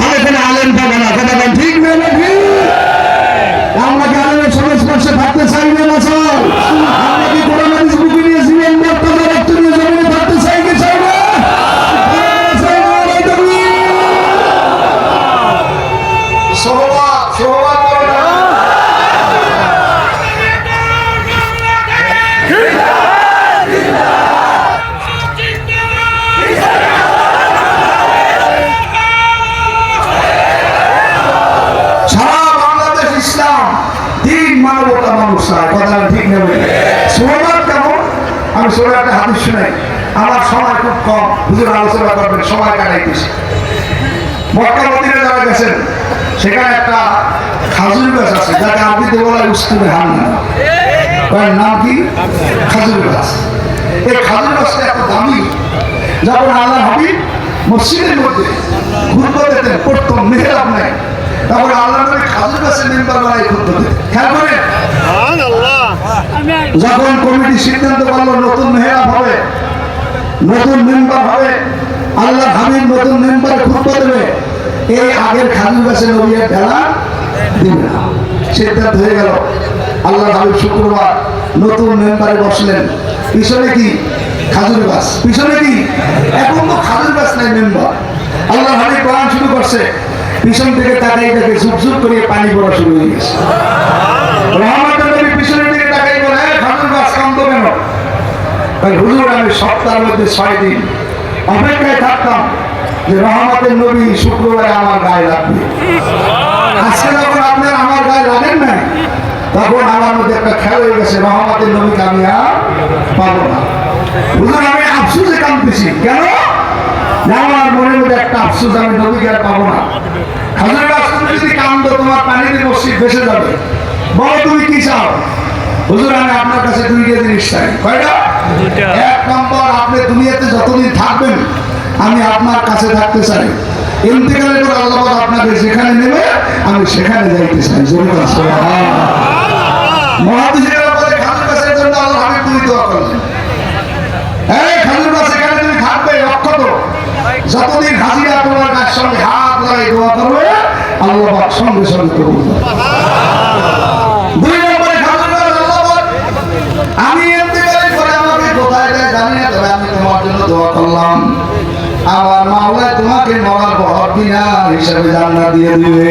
ভালো মানবতা মানুষ নয় কথা ঠিক নেবে সোহবাদ কেমন? আমি সোহর একটা হাদিস শুনাই। আমার সময় খুব কম। হুজুর আলোচনা করবেন, সময় কাটাইতেছি মক্কা মদিনে যারা গেছেন, সেখানে একটা খাজুর গাছ আছে, যাকে আরবিতে বলা উস্তুবে হান্না তার নাম কি? খাজুর গাছ। এই খাজুর গাছটা এত দামি, যখন আল্লাহ হাবিব মসজিদের মধ্যে ঘুরতে যেতেন, প্রথম মেহরাব নাই তখন আল্লাহ খাজুর গাছের মেম্বার বানাই যেতেন খেয়াল করেন? যখন কমিটি সিদ্ধান্ত করল নতুন মেহরাব হবে নতুন মেম্বার হবে আল্লাহ হাবিব নতুন মেম্বার খুঁজতে দেবে এই আগের খাজুর গাছে নবীর ঢেলা দিবে না। সিদ্ধান্ত হয়ে গেল। আল্লাহ হাবিব শুক্রবার নতুন মেম্বারে বসলেন। পিছনে কি? খাজুর গাছ পিছনে কি? এখন তো খাজুর গাছ নাই মেম্বার। আল্লাহ হাবিব কোরআন শুরু করছে। পিছন থেকে তাকাই দেখে ঝুপঝুপ করে পানি পড়া শুরু হয়ে গেছে। পিছনের দিকে বলে, "এই গাছ কান্দ কেন? তাই হুজুর, আমি মধ্যে থাকতাম যে আমার গায়ে আমার গায়ে না আমার মধ্যে একটা খেয়াল আমি আর আমি আফসুসে কাঁদতেছি। কেন? আমার মনের মধ্যে একটা আফসুস আমি নবীকে আর পাবো না। হাজার যদি কান্দো তোমার পানিতে মসজিদ ভেসে যাবে। বলো তুমি কি চাও? হুজুর আমি আপনার কাছে দুইটা জিনিস চাই। কয়টা? এক নম্বর আপনি দুনিয়াতে যতদিন থাকবেন আমি আপনার কাছে থাকতে চাই। ইন্তেকালের পর আল্লাহ আপনাকে যেখানে নেবে আমি সেখানে যাইতে চাই। জোরে। মহাদিসের জন্য আল্লাহ হাবিব তুমি দোয়া করলেন এই খাজুর গাছ এখানে তুমি থাকবে অক্ষত যতদিন হাজিরা তোমার গাছ সঙ্গে হাত লাগাই দোয়া করবে, আল্লাহ পাক সঙ্গে সঙ্গে কবুল। দুই নম্বরে গাছ আল্লাহ আমি ইন্তেকালের পরে আমাকে কোথায় যায় জানি না, তবে আমি তোমার জন্য দোয়া করলাম আমার মাওলা তোমাকে মরার পর বিনা হিসাবে জান্নাত দিয়ে দিবে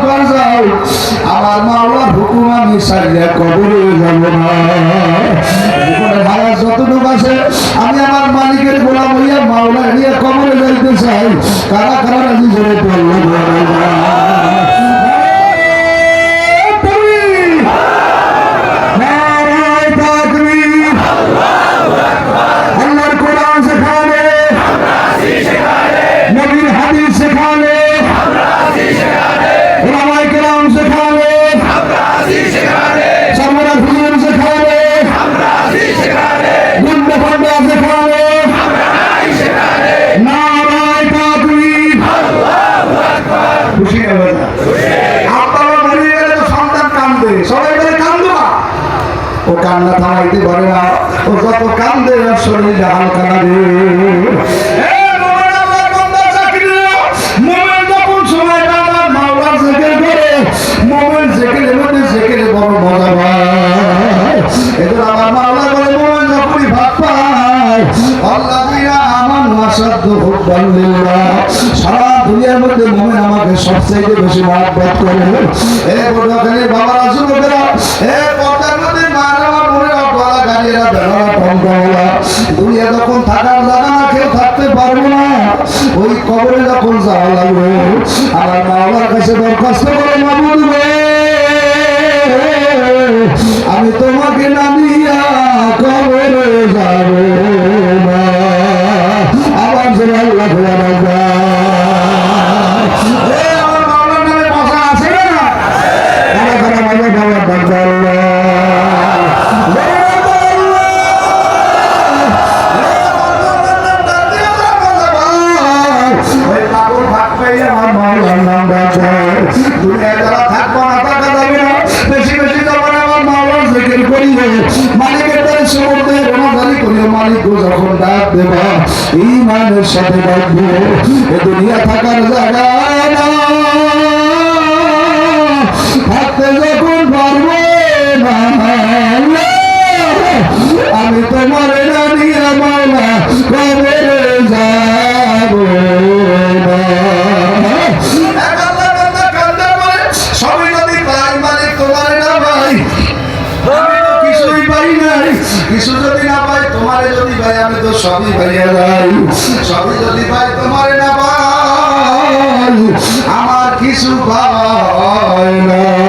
যাও আমার মাওলা হুকুম আমি সারিয়া কবরে যাব না। জীবনের হায়াত যতটুকু আছে, আমি আমার মালিকের গোলাম হইয়া মাওলা নিয়ে কবরে যাইতে চাই। কারা কারা রাজি জোরে পড়ল ওলামায়ে কেরাম শেখানে সরবরাহ হুজুর শেখানে গুন্ডা ফান্ডা শেখানে নারায় তাকবীর খুশি হবে না আপনারা মরে গেলে তো সন্তান কান্দে। সবাই বলে কান্দো না ও কান্না থামাইতে পারে না। ও যত কান্দে শরীরে হালকা লাগে সবচেয়ে বেশি মহব্বত বাবারা মধ্যে মারা বোনেরা গলা গাড়িয়েরা বেড়ারা টমটমলা দুনিয়া যখন থাকার জায়গা না, কেউ থাকতে পারব না। ওই কবরে যখন যাওয়া লাগবে, আমার মাওলার কাছে দরখাস্ত করে আমি তোমাকে নামিয়া কবরে দেবা ইমানের সাথে বাঁধবো। এ দুনিয়া থাকার জায়গা। কিছু যদি না পাই, তোমারে যদি পাই, আমি তো সবই পাইয়া যাই। সবই যদি পাই, তোমারে না পাই, আমার কিছু পাই না